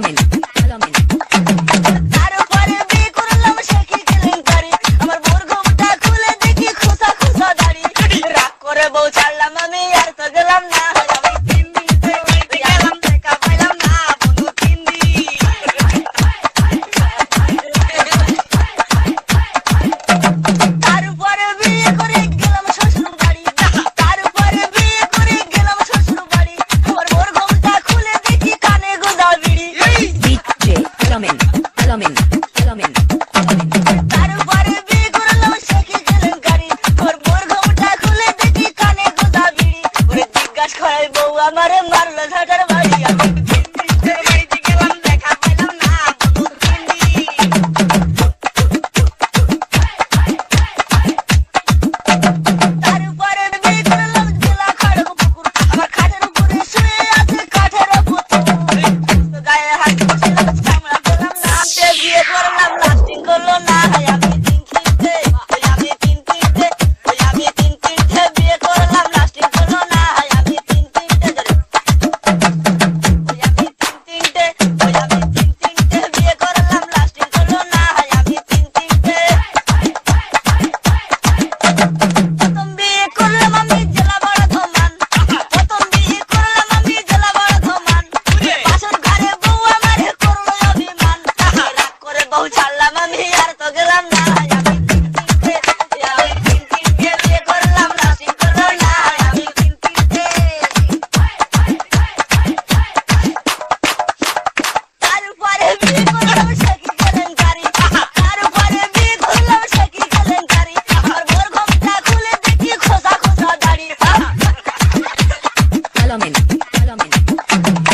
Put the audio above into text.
Pamela. follow me, follow me, follow me. আমার মারলো ঝাটার বাড়ি Follow me, follow me.